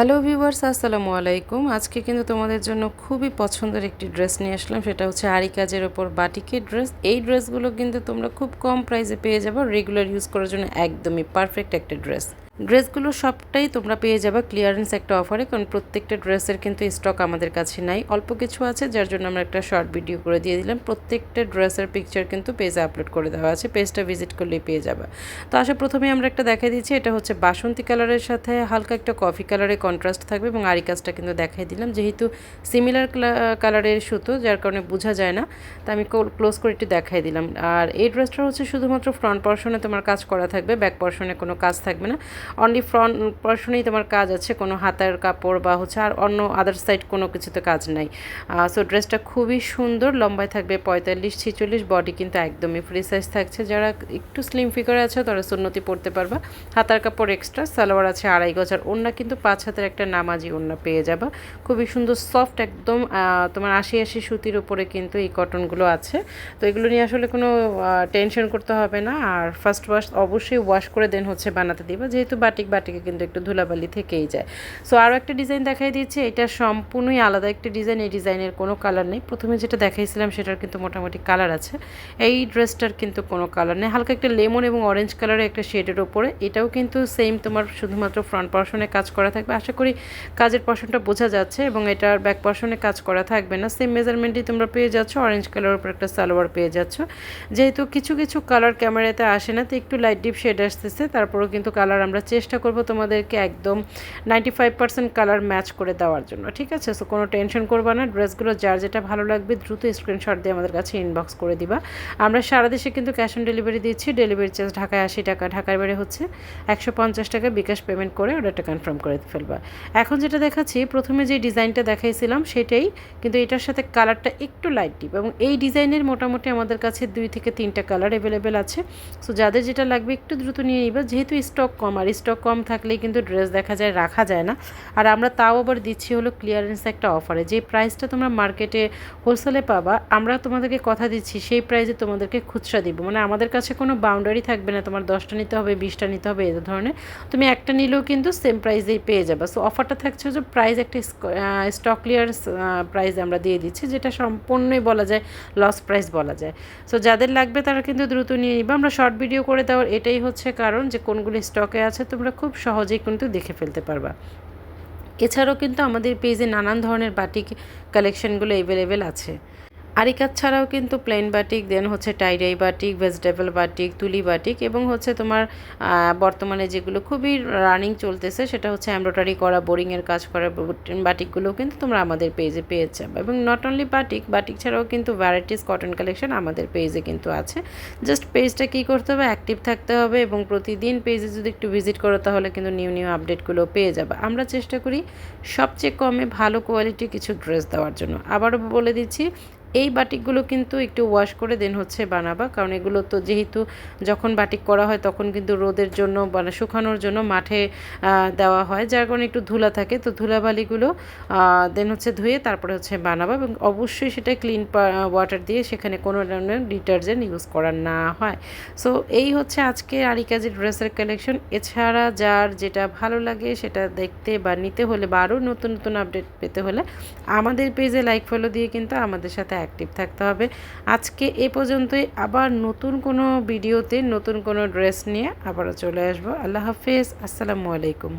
Hello viewers, আসসালামু আলাইকুম। আজকে কিন্তু তোমাদের জন্য খুবই পছন্দের একটি ড্রেস নিয়ে আসলাম। সেটা হচ্ছে আরি কাজের ওপর বাটিকের ড্রেস। এই ড্রেসগুলো কিন্তু তোমরা খুব কম প্রাইসে পেয়ে যাব। রেগুলার ইউজ করার জন্য একদমই পারফেক্ট একটা ড্রেস। ড্রেসগুলো সবটাই তোমরা পেয়ে যাবে ক্লিয়ারেন্স একটা অফারে কারণ প্রত্যেকটা ড্রেসের কিন্তু স্টক আমাদের কাছে নাই। অল্প কিছু আছে, যার জন্য আমরা একটা শর্ট ভিডিও করে দিয়ে দিলাম। প্রত্যেকটা ড্রেসের পিকচার কিন্তু পেজে আপলোড করে দেওয়া আছে পেজটা ভিজিট করলেই পেয়ে যাবে। তো আসলে প্রথমে আমরা একটা দেখাই দিচ্ছি, এটা হচ্ছে বাসন্তী কালারের সাথে হালকা একটা কফি কালারের কন্ট্রাস্ট থাকবে এবং আরি কাজটা কিন্তু দেখাই দিলাম। যেহেতু সিমিলার কালারের সুতো, যার কারণে বোঝা যায় না, তা আমি ক্লোজ করে একটু দেখাই দিলাম। আর এই ড্রেসটা হচ্ছে শুধুমাত্র ফ্রন্ট পর্শনে তোমার কাজ করা থাকবে ব্যাক পর্শনে কোনো কাজ থাকবে না। অনলি ফ্রন্ট পর্শনেই তোমার কাজ আছে, কোনো হাতের কাপড় বা হচ্ছে আর অন্য আদার সাইড কোনো কিছুতে কাজ নাই। সো ড্রেসটা খুবই সুন্দর, লম্বায় থাকবে পঁয়তাল্লিশ, ছিচল্লিশ বডি কিন্তু একদমই ফ্রি সাইজ থাকছে। যারা একটু স্লিম ফিগারে আছে, তারা সুন্নতি পড়তে পারবা। হাতার কাপড় এক্সট্রা সালোয়ার আছে আড়াই গজ, আর ওন্না কিন্তু পাঁচ হাতের একটা নামাজি ওন্না পেয়ে যাবা। খুবই সুন্দর সফট একদম তোমার আশি আশি সুতির উপরে কিন্তু এই কটনগুলো আছে। তো এগুলো নিয়ে আসলে কোনো টেনশন করতে হবে না। আর ফার্স্ট ওয়াশ অবশ্যই ওয়াশ করে দেন হচ্ছে বানাতে দিবা। যেহেতু বাটিক বাটিকে কিন্তু একটু ধুলাবালি থেকেই যায়। সো আরও একটা ডিজাইন দেখাই দিচ্ছি এটা সম্পূর্ণই আলাদা একটা ডিজাইন এই ডিজাইনের কোনো কালার নেই। প্রথমে যেটা দেখাইছিলাম, সেটার কিন্তু মোটামুটি কালার আছে। এই ড্রেসটার কিন্তু কোনো কালার নেই। হালকা একটা লেমন এবং অরেঞ্জ কালারের একটা শেডের ওপরে। এটাও কিন্তু সেম তোমার শুধুমাত্র ফ্রন্ট পর্শনে কাজ করা থাকবে। আশা করি কাজের পর্শনটা বোঝা যাচ্ছে এবং এটার ব্যাক পর্শনে কাজ করা থাকবে না। সেম মেজারমেন্টই তোমরা পেয়ে যাচ্ছ। অরেঞ্জ কালারের উপর একটা সালোয়ার পেয়ে যাচ্ছ। যেহেতু কিছু কিছু কালার ক্যামেরাতে আসে না, তো একটু লাইট ডিপ শেড আসতেছে। তারপরেও কিন্তু কালার আমরা চেষ্টা করব তোমাদেরকে একদম ninety five percent colour match করে দেওয়ার জন্য, ঠিক আছে? সো কোনো টেনশন করবা না ড্রেসগুলো যার যেটা ভালো লাগবে দ্রুত স্ক্রিনশট দিয়ে আমাদের কাছে ইনবক্স করে দিবা। আমরা সারা দেশে কিন্তু ক্যাশ অন ডেলিভারি দিচ্ছি ডেলিভারি চার্জ ঢাকায় আশি টাকা, ঢাকার বাইরে হচ্ছে একশো পঞ্চাশ টাকা, বিকাশ পেমেন্ট করে অর্ডারটা কনফার্ম করে ফেলবা। এখন যেটা দেখাচ্ছি, প্রথমে যে ডিজাইনটা দেখাইছিলাম সেটাই, কিন্তু এটার সাথে কালারটা একটু লাইট ডিপ এবং এই ডিজাইনের মোটামুটি আমাদের কাছে দুই থেকে তিনটা কালার অ্যাভেলেবেল আছে। সো যাদের যেটা লাগবে একটু দ্রুত নিয়ে নিবা, যেহেতু স্টক কম আর স্টক কম থাকলেই কিন্তু ড্রেস দেখা যায়, রাখা যায় না। আর আমরা তাও আবার দিচ্ছি হলো ক্লিয়ারেন্স একটা অফারে যে প্রাইসটা তোমরা মার্কেটে হোলসেলে পাবা, আমরা তোমাদেরকে কথা দিচ্ছি, সেই প্রাইসে তোমাদেরকে খুচরা দিব। মানে আমাদের কাছে কোনো বাউন্ডারি থাকবে না, তোমার দশটা নিতে হবে, বিশটা নিতে হবে, এ ধরনের। তুমি একটা নিলেও কিন্তু সেম প্রাইসেই পেয়ে যাবে। সো অফারটা থাকছে যে প্রাইস একটা স্টক ক্লিয়ারেন্স প্রাইস আমরা দিয়ে দিচ্ছি, যেটা সম্পূর্ণই বলা যায় লস প্রাইস বলা যায়। সো যাদের লাগবে তারা কিন্তু দ্রুত নিয়ে নিবে। আমরা শর্ট ভিডিও করে দেওয়ার এটাই হচ্ছে কারণ যে কোনগুলি স্টকে আছে তোমরা খুব সহজেই কিন্তু দেখে ফেলতে পারবা। এছাড়াও কিন্তু আমাদের পেজে নানান ধরনের বাটিক কালেকশনগুলো অ্যাভেলেবেল আছে। আরিকাত ছাড়াও কিন্তু প্লেন বাটিক দেন হচ্ছে tie dye batik vegetable batik তুলি বাটিক এবং হচ্ছে তোমার বর্তমানে যেগুলো খুবই রানিং চলতেছে সেটা হচ্ছে এমব্রয়ডারি করা বোরিংয়ের কাজ করা বাটিকগুলোও কিন্তু তোমরা আমাদের পেজে পেয়ে যাবে এবং নট অনলি বাটিক বাটিক ছাড়াও কিন্তু ভ্যারাইটিস কটন কালেকশন আমাদের পেজে কিন্তু আছে। জাস্ট পেজটা কী করতে হবে? অ্যাক্টিভ থাকতে হবে এবং প্রতিদিন পেজে যদি একটু ভিজিট করো তাহলে কিন্তু নিউ নিউ আপডেটগুলো পেয়ে যাবে। আমরা চেষ্টা করি সবচেয়ে কমে ভালো কোয়ালিটি কিছু ড্রেস দেওয়ার জন্য। আবারও বলে দিচ্ছি এই বাটিকগুলো কিন্তু একটু ওয়াশ করে দেন হচ্ছে বানাবা। কারণ এগুলো তো যেহেতু যখন বাটিক করা হয় তখন কিন্তু রোদের জন্য মানে শুকানোর জন্য মাঠে দেওয়া হয়। যার কারণে একটু ধুলা থাকে। তো ধুলাবালিগুলো দেন হচ্ছে ধুয়ে তারপরে হচ্ছে বানাবা এবং অবশ্যই সেটা ক্লিন ওয়াটার দিয়ে সেখানে কোনো ধরনের ডিটারজেন্ট ইউজ করার না হয়। সো এই হচ্ছে আজকে আরি কাজের ড্রেসের কালেকশন এছাড়া যার যেটা ভালো লাগে সেটা দেখতে বা নিতে হলে বা আরও নতুন নতুন আপডেট পেতে হলে আমাদের পেজে লাইক ফলো দিয়ে কিন্তু আমাদের সাথে অ্যাক্টিভ থাকতে হবে। আজকে এ পর্যন্তই। আবার নতুন কোনো ভিডিওতে নতুন কোনো ড্রেস নিয়ে আবারও চলে আসব। আল্লাহ হাফিজ। আসসালামু আলাইকুম।